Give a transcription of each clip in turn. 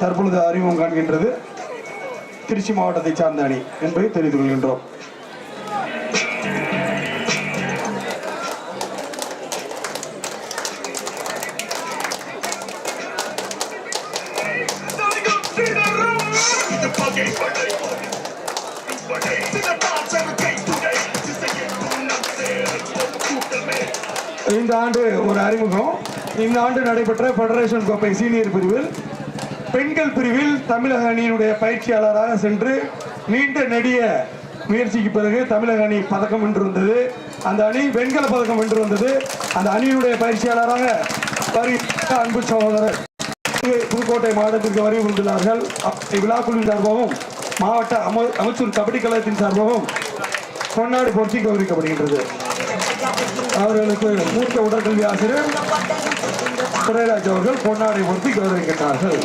தற்பொழுது அறிமுகம் காண்கின்றது திருச்சி மாவட்டத்தை சார்ந்த அணி என்பதை தெரிந்து கொள்கின்றோம். இந்த ஆண்டு ஒரு அறிமுகம். இந்த ஆண்டு நடைபெற்ற ஃபெடரேஷன் கோப்பை சீனியர் பிரிவில் பெண்கள் பிரிவில் தமிழக அணியினுடைய பயிற்சியாளராக சென்று நீண்ட நெடிய முயற்சிக்கு பிறகு தமிழக அணி பதக்கம் வென்று வந்தது. அந்த அணி வெண்கல பதக்கம் வென்று வந்தது. அந்த அணியினுடைய பயிற்சியாளராக அன்பு சகோதரர் புதுக்கோட்டை மாவட்டத்திற்கு வரை வந்துள்ளார்கள் அப்ப- விழாக்குழுவின் சார்பாகவும் மாவட்ட அமைச்சர் கபடி கழகத்தின் சார்பாகவும் கொண்டாடு போட்டி கௌரவிக்கப்படுகின்றது. அவர்களுக்கு மூத்த உடற்கல்வி ஆசிரியர் துரைராஜ் அவர்கள் பொன்னாடை பொருத்தி கௌரவிக்கிறார்கள்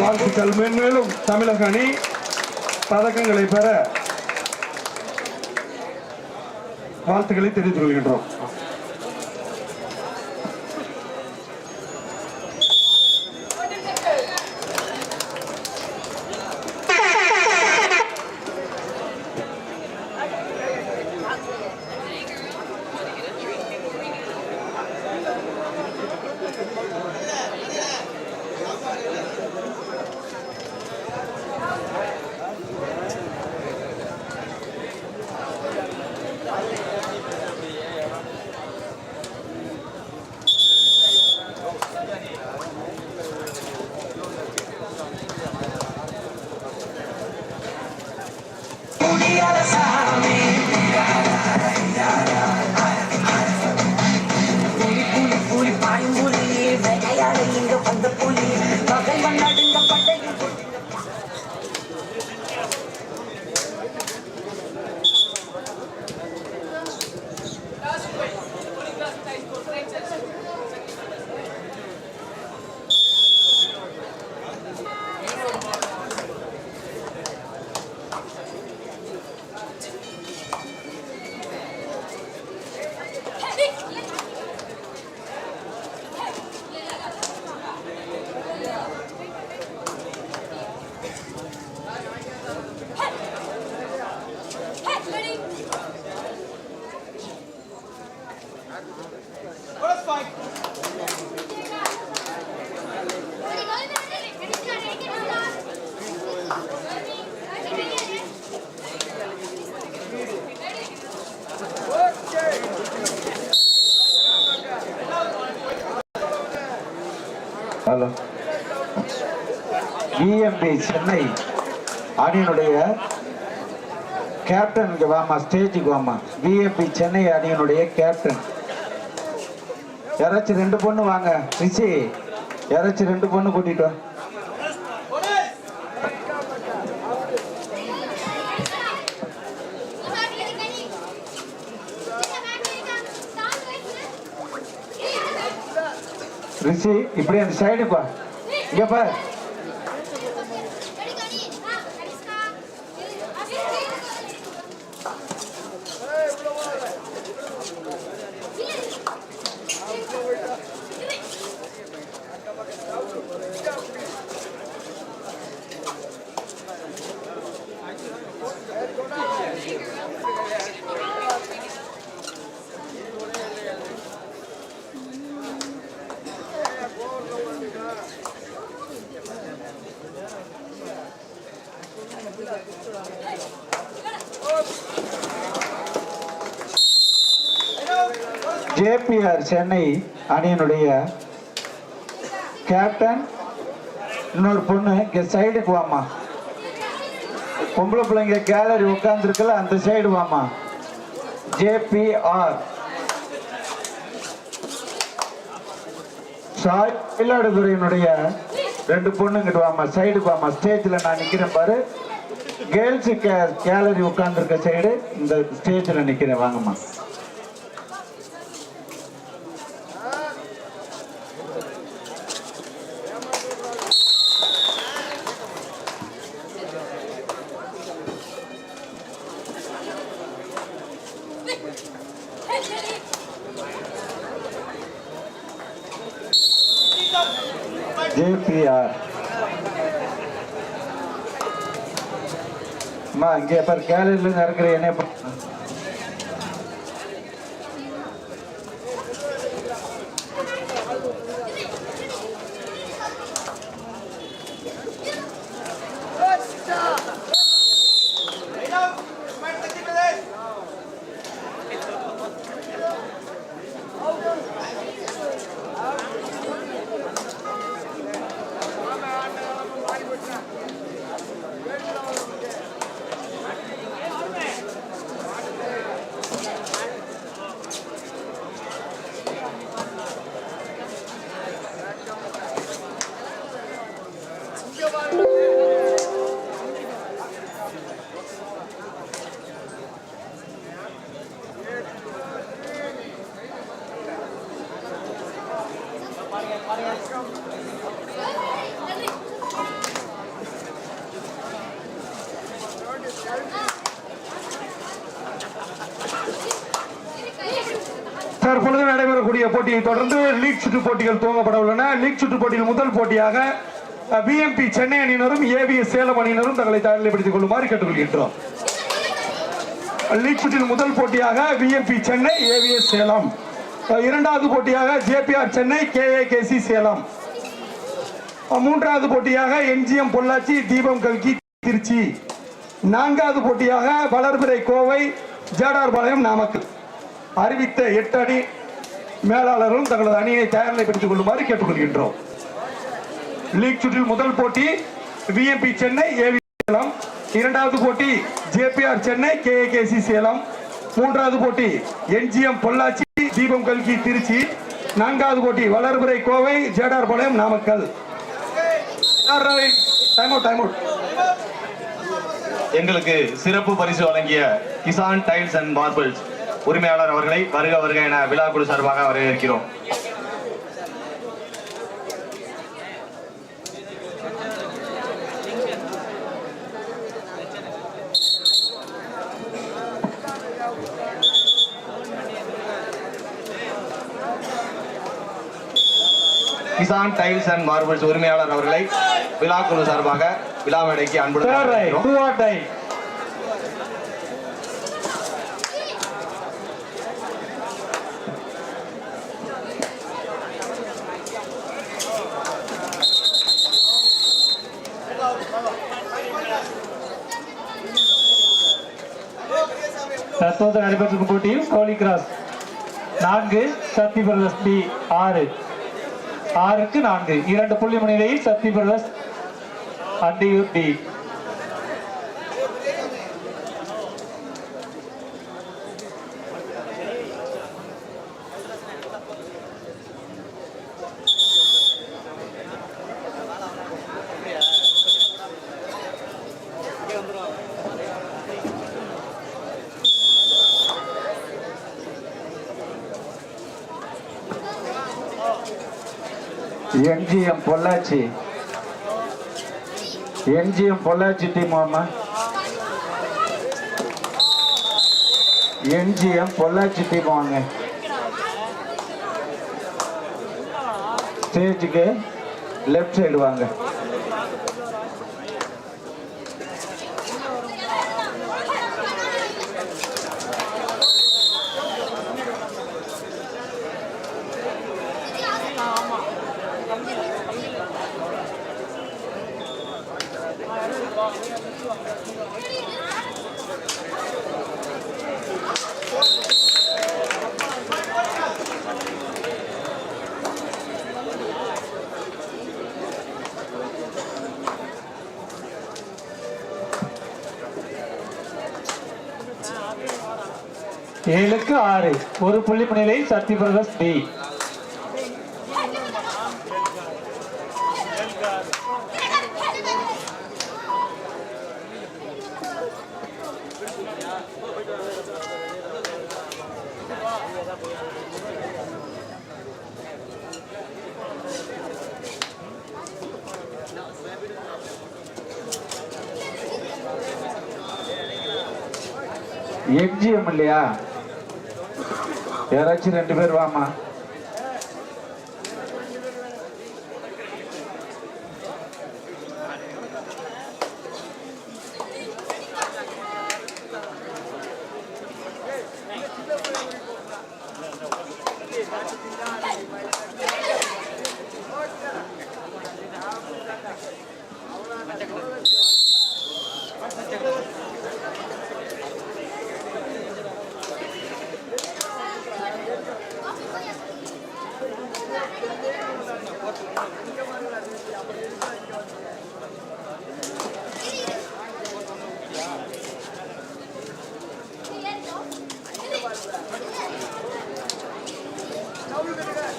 வாழ்த்துக்கள். மென்மேலும் தமிழக அணி பதக்கங்களை பெற வாழ்த்துக்களை தெரிவித்துக் கொள்கின்றோம். இஎம்பி சென்னை அணியினுடைய கேப்டன் வாமா ஸ்டேஜுக்கு வாமா பிஎம்பி சென்னை அணியினுடைய கேப்டன் யாராச்சும் ரெண்டு பொண்ணு வாங்க. ரிஷி யாராச்சும் ரெண்டு பொண்ணு கூட்டிட்டு வா. ரிஷி இப்படி அந்த சைடு பா இங்க பார் ஜேபிஆர் சென்னை அணியினுடைய கேப்டன் இன்னொரு பொண்ணு இங்கே சைடுக்கு வாமா பொம்பளை பிள்ளைங்க கேலரி உட்காந்துருக்குல்ல அந்த சைடு வாமா ஜேபிஆர் சாய் மயிலாடுதுறையினுடைய ரெண்டு பொண்ணுங்கிட்டு வாமா சைடுக்கு வாமா ஸ்டேஜில் நான் நிற்கிறேன் பாரு. கேர்ள்ஸு கே கேலரி உட்காந்துருக்க சைடு இந்த ஸ்டேஜில் நிற்கிறேன் வாங்கம்மா ஜேபிஆர் அம்மா இங்கே இருக்கிற கேலரியில இறக்குற தற்பொழுது நடைபெறக்கூடிய போட்டியை தொடர்ந்து லீக் சுற்று போட்டிகள் துவங்கப்பட உள்ளன. லீக் சுற்று போட்டியில் முதல் போட்டியாக பிஎம்பி சென்னை அணியினரும் ஏபிஎஸ் சேலம் அணியினரும் தங்களை தயாரிப்படுத்திக் கொள்ளுமாறு கேட்டுக்கொள்கின்றோம். லீக் சுற்றில் முதல் போட்டியாக பிஎம்பி சென்னை ஏவிஎஸ் சேலம். இரண்டாவது போட்டியாக ஜேபிஆர் சென்னை கேஏகேசி சேலம். மூன்றாவது போட்டியாக எம்ஜிஎம் பொள்ளாச்சி தீபம் கல்கி திருச்சி. நான்காவது போட்டியாக வளர்பிறை கோவை ஜேடார்பாளையம் நாமக்கல். அறிவித்த எட்டு அணி மேலாளரும் தங்களது அணியை தயார்நிலைப்படுத்திக் கொள்ளுமாறு கேட்டுக்கொள்கின்றோம். லீக் சுற்றில் முதல் போட்டி விஎம்பி சென்னை ஏவி சேலம். இரண்டாவது போட்டி ஜேபிஆர் சென்னை கேஏகேசி சேலம். மூன்றாவது போட்டி என்ஜிஎம் பொள்ளாச்சி தீபம் கல்கி திருச்சி. நான்காவது போட்டி வளர்புரை Kovai Jedarpalayam Namakkal. Time out time out எங்களுக்கு சிறப்பு பரிசு வழங்கிய கிசான் டைல்ஸ் அண்ட் மார்பிள்ஸ் உரிமையாளர் அவர்களை வருக வருக என விழா குழு சார்பாக வரவேற்கிறோம். கிசான் டைல்ஸ் அண்ட் மார்பிள்ஸ் உரிமையாளர் அவர்களை விழா குழு சார்பாக விழா மேடைக்கு அன்புடன் தற்போது நடைபெற்றிருக்கும் போட்டியில் கோலி கிராஸ் நான்கு சக்தி பிரதர்ஸ் பி ஆறு. ஆறுக்கு நான்கு. இரண்டு புள்ளி முன்னிலையில் Sakthi brothers Anthiyur MGM Pollachi. MGM Pollachi team ஆமா. எம்ஜிஎம் பொள்ளாச்சி டீம் வாங்க. ஸ்டேஜுக்கு லெஃப்ட் சைடு வாங்க. ஏழுக்கு ஆறு. ஒரு புள்ளி முன்னிலையில் சக்தி பிரதர்ஸ் டி. எம்ஜிஎம் இல்லையா? யாராச்சும் ரெண்டு பேர் வாமா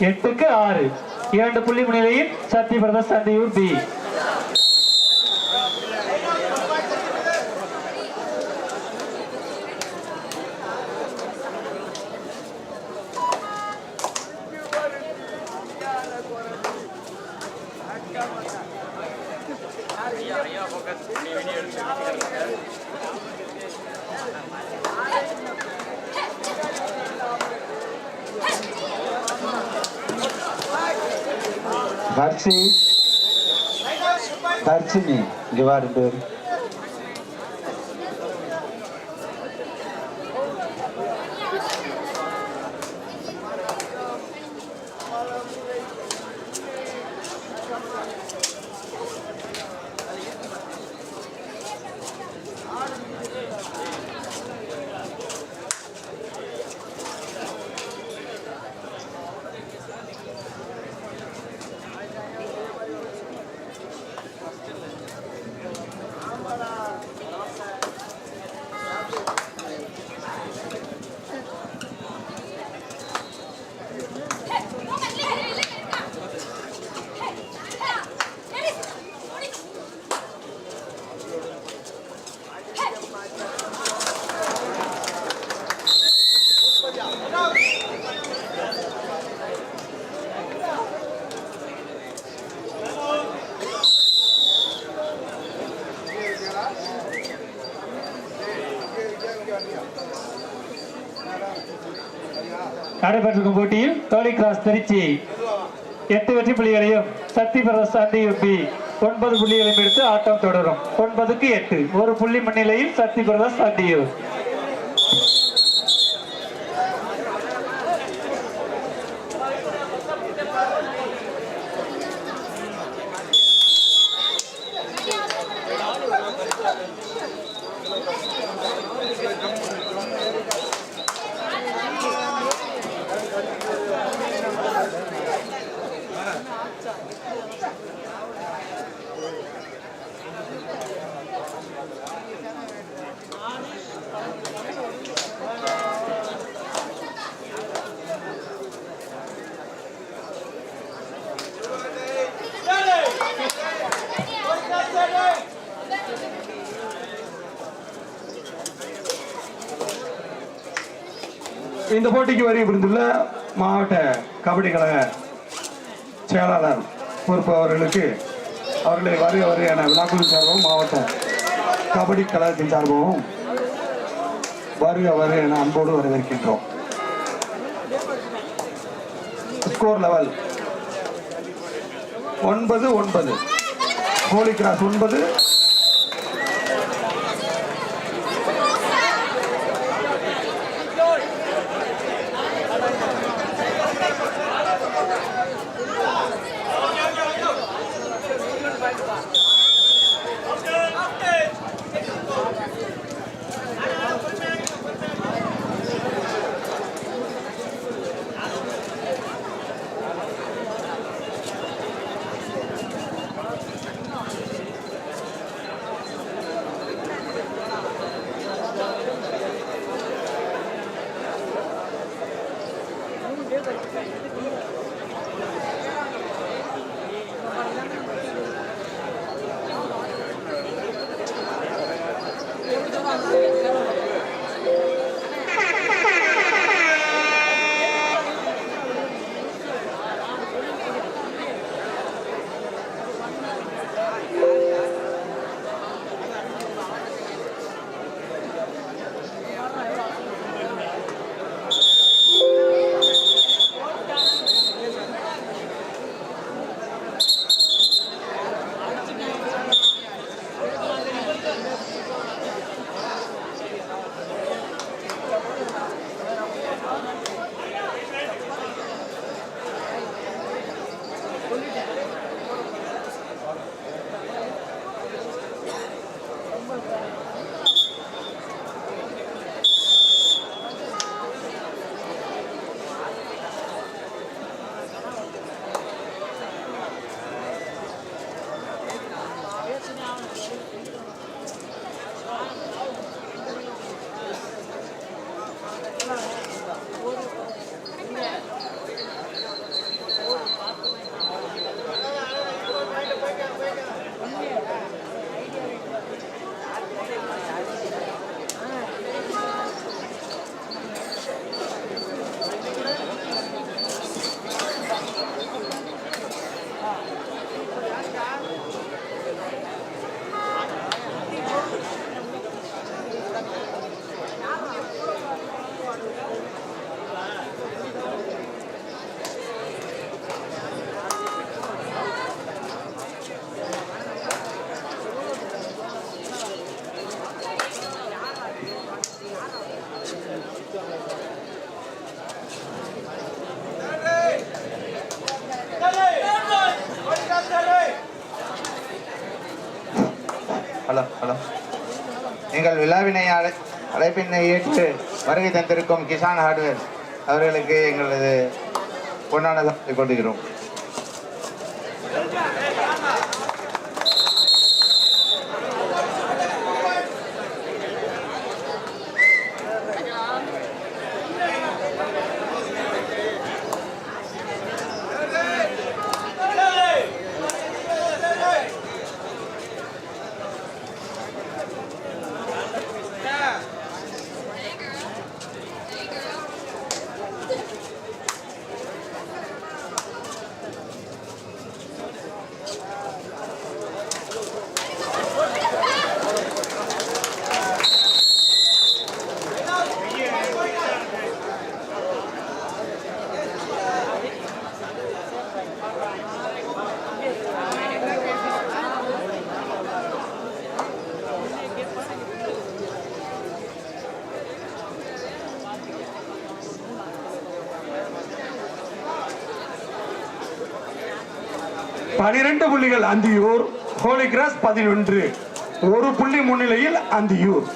எட்டுக்கு ஆறு. இரண்டு புள்ளி முன்னிலையில் சத்ய பிரதர்ஸ் பி. இங்க வா ரெண்டு பேரும் நடைபெற்றிருக்கும் போட்டியில் தோழி கிராஸ் திருச்சி. எட்டு வெற்றி புள்ளிகளையும் சக்தி பிரதர்ஸ் அந்தியூர் பி ஒன்பது புள்ளிகளையும் எடுத்து ஆட்டம் தொடரும். ஒன்பதுக்கு எட்டு. ஒரு புள்ளி முன்னிலையில் சக்தி பிரதர்ஸ் அண்டியூர் இந்த போட்டிக்கு வரி விருந்துள்ள மாவட்ட கபடி கழக செயலாளர் பொறுப்பு அவர்களுக்கு அவர்களை வருக வருக என விழாக்குழு சார்பாகவும் மாவட்ட கபடி கழகத்தின் சார்பாகவும் வருக வருக என அன்போடு வரவேற்கின்றோம். ஸ்கோர் லெவல் ஒன்பது ஒன்பது. ஹோலி கிராஸ் ஒன்பது விழாவினை அழை அழைப்பினை ஏற்று வருகை தந்திருக்கும் கிசான் ஹார்ட்வேர் அவர்களுக்கு எங்களது பொன்னான கொண்டுகிறோம் பனிரெண்டு புள்ளிகள் அந்தியூர். ஹோலி கிராஸ் பதினொன்று. ஒரு புள்ளி முன்னிலையில் அந்தியூர்.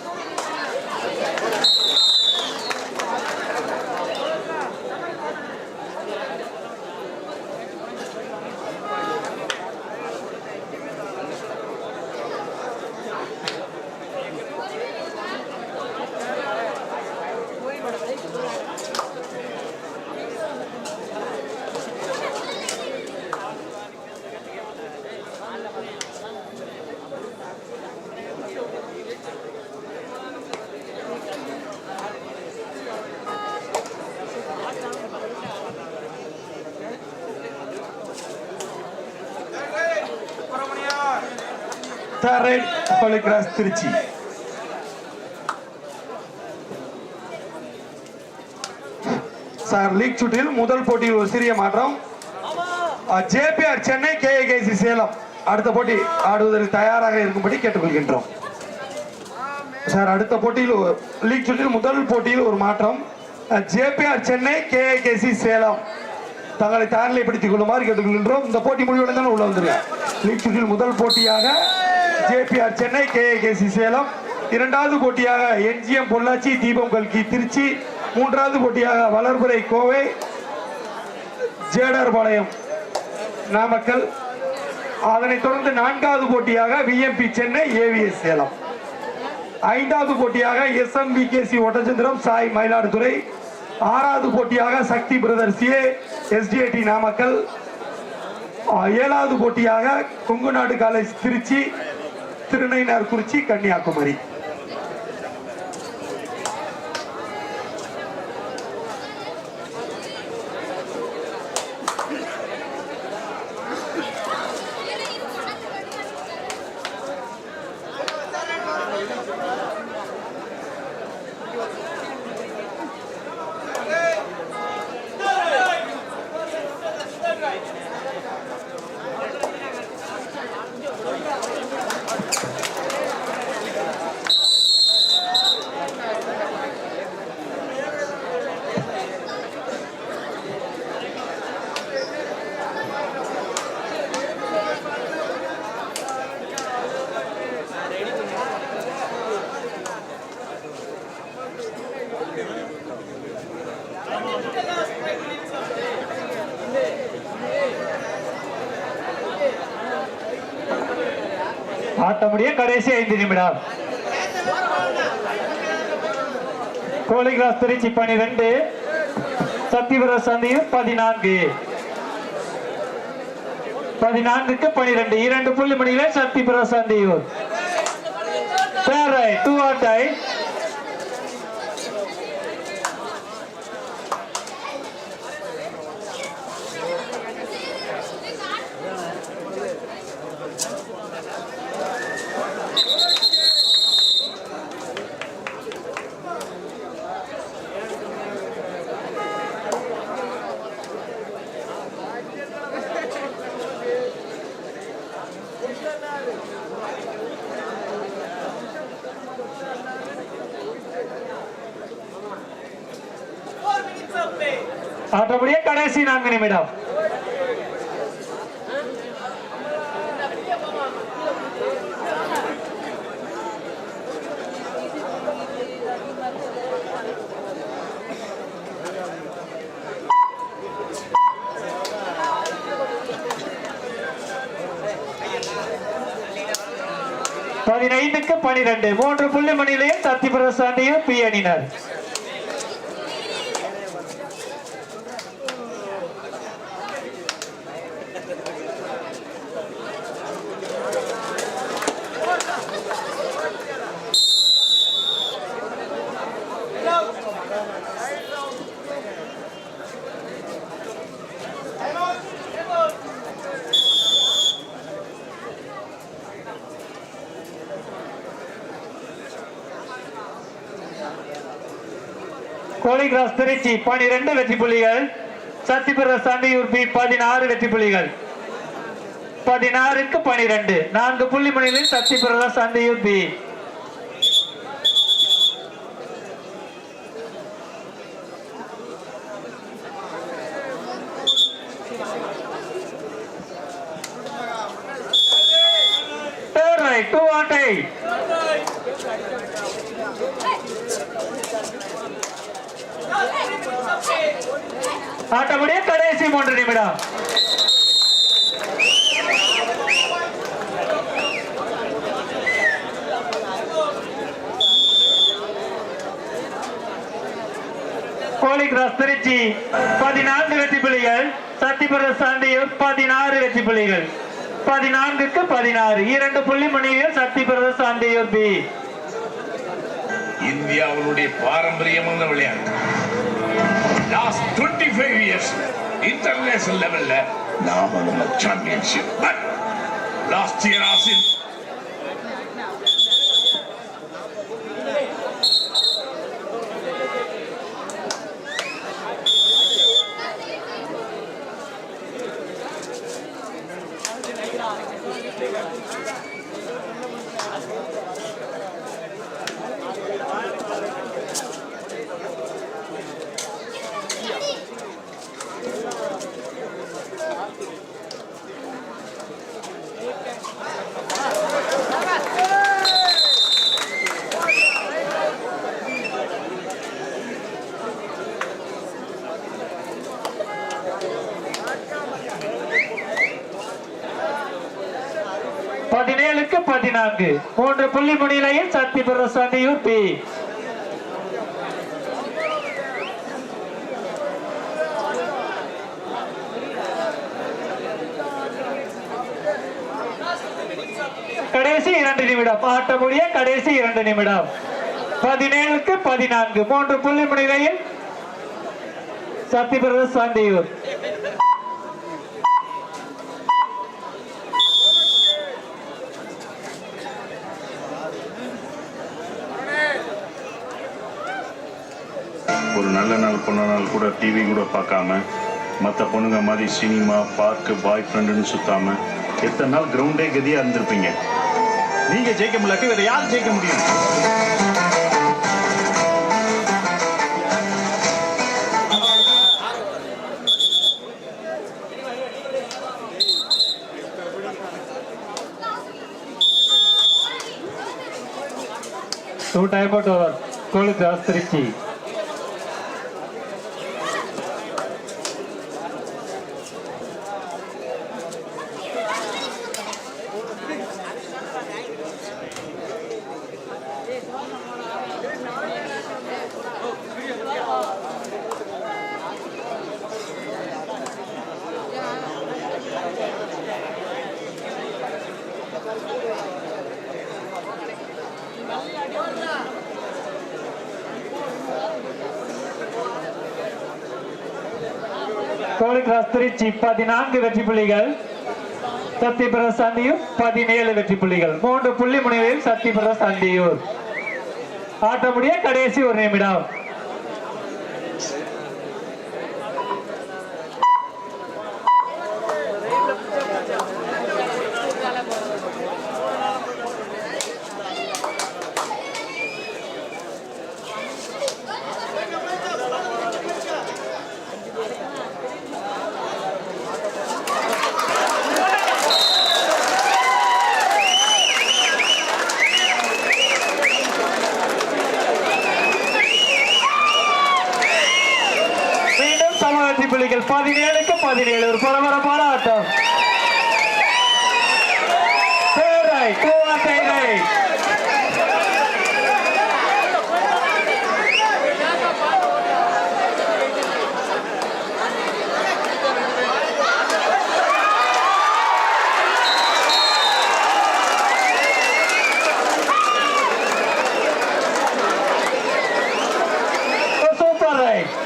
தரேன் holy cross Trichy. Sir league சுற்றில் முதல் போட்டியில் ஒரு சிறிய மாற்றம். JPR Chennai KAKC Salem. அடுத்த போட்டி ஆடுவதற்கு தயாராக இருக்கும்படி கேட்டுக்கொள்கின்றோம். சார் அடுத்த போட்டியில் ஒரு- லீக் சுற்றில் முதல் போட்டியில் ஒரு மாற்றம். JPR Chennai KAKC Salem. தங்களை தயார்நிலைப்படுத்திக் கொள்ளுமாறு கேட்டுக்கொள்கின்றோம். இந்த போட்டி முடிவுடன் உள்ள வந்துருங்க. லீக் சுற்றில் முதல் போட்டியாக ஜேபிஆர் சென்னை கேஏகேசி சேலம். இரண்டாவது போட்டியாக என்ஜிஎம் பொள்ளாச்சி தீபம் கல்கி திருச்சி. மூன்றாவது போட்டியாக வளர்புரை கோவை ஜேடர்பாளையம் நாமக்கல். அதனைத் தொடர்ந்து நான்காவது போட்டியாக விஎம்பி சென்னை ஏவிஎஸ் சேலம். ஐந்தாவது போட்டியாக எஸ்எம்பிகேசி ஒட்டச்சந்திரம் சாய் மயிலாடுதுறை. ஆறாவது போட்டியாக Sakthi brothers A STIDT Namakkal. ஏழாவது போட்டியாக கொங்கு நாடு காலேஜ் திருச்சி. திருநைனார் குறிச்சி கன்னியாகுமரி. ஆட்ட கடைசி ஐந்து நிமிடம். கோலிகிராஸ் திருச்சி பனிரெண்டு சத்தியபுர சந்தியும் பதினான்கு. பதினான்குக்கு பனிரெண்டு. இரண்டு புள்ளி மணியில சத்தியபுர சந்தியூர் பேரை டூ ஆர் டை ஒரே கடைசி நான்கு நிமிடம். பதினைந்துக்கு பனிரெண்டு. மூன்று புள்ளி மணியிலேயே சத்யபிரசாந்தியும் பி அணினார் கிராஸ் திருச்சி பனிரெண்டு வெற்றி புள்ளிகள். சக்தி பிரசாந்தியூர் பி பதினாறு வெற்றி புள்ளிகள். பதினாறுக்கு பனிரெண்டு. நான்கு புள்ளி மணியில் சக்தி பிரசாந்தியூர் பி Third ஆட்டமுடைய கடைசி மூன்று நிமிடம். கோழி கிராஸ் திருச்சி பதினான்கு வெற்றி புள்ளிகள். சத்திபுர சாண்டியூர் பதினாறு வெற்றி புள்ளிகள். பதினான்குக்கு பதினாறு. இரண்டு புள்ளி மணியில் சத்திபுர சாந்தியூர் பி. இந்தியாவுடைய பாரம்பரியமான விளையாட்டு. Last twenty five years international லெவல்ல நாம நம்ம சாம்பியன்ஷிப் பட் லாஸ்ட் இயர் ஆசின் பதினேழுக்கு பதினான்கு மூன்று புள்ளி முன்னிலையில் சக்தி பிரசாந்தி யூபி. கடைசி இரண்டு நிமிடம். ஆட்ட முடிய கடைசி இரண்டு நிமிடம். பதினேழுக்கு பதினான்கு. மூன்று புள்ளி முன்னிலையில் சத்திபுர சாந்தியூர் ஒரு நல்ல நாள் கூட டிவி கூட பார்க்காம மற்ற பொண்ணுங்க மாதிரி சினிமா பார்க்கு பாய் ஃப்ரெண்டுன்னு சுத்தாம எத்தனை நாள் கிரவுண்டே கதியா இருந்திருப்பீங்க? நீங்க ஜெயிக்க முடியல வேற யார் ஜெயிக்க முடியும்? டூ டைம் அவுட் ஓவர் கோழி கிராஸ் திருச்சி கோழி கிராஸ் பதினான்கு வெற்றி புள்ளிகள். சத்தியபிர சந்தியூர் பதினேழு வெற்றி புள்ளிகள். மூன்று புள்ளி முனைவில் சத்தியபிர சந்தியூர். ஆட்ட முடிய கடைசி ஒரு நிமிடம்.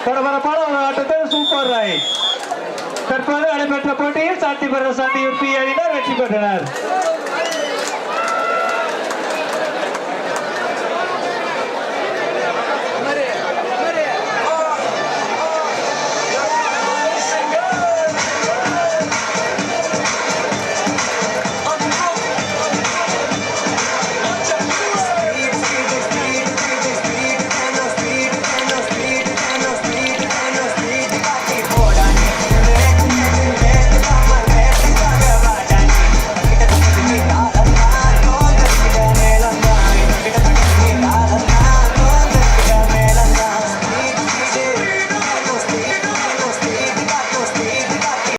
கடமரப்பாடு ஒரு ஆட்டத்தில் சூப்பர் ரைட் தற்போது நடைபெற்ற போட்டியில் சாத்தி பெற சாத்தியூர் பி அணியினர் வெற்றி பெற்றனர்.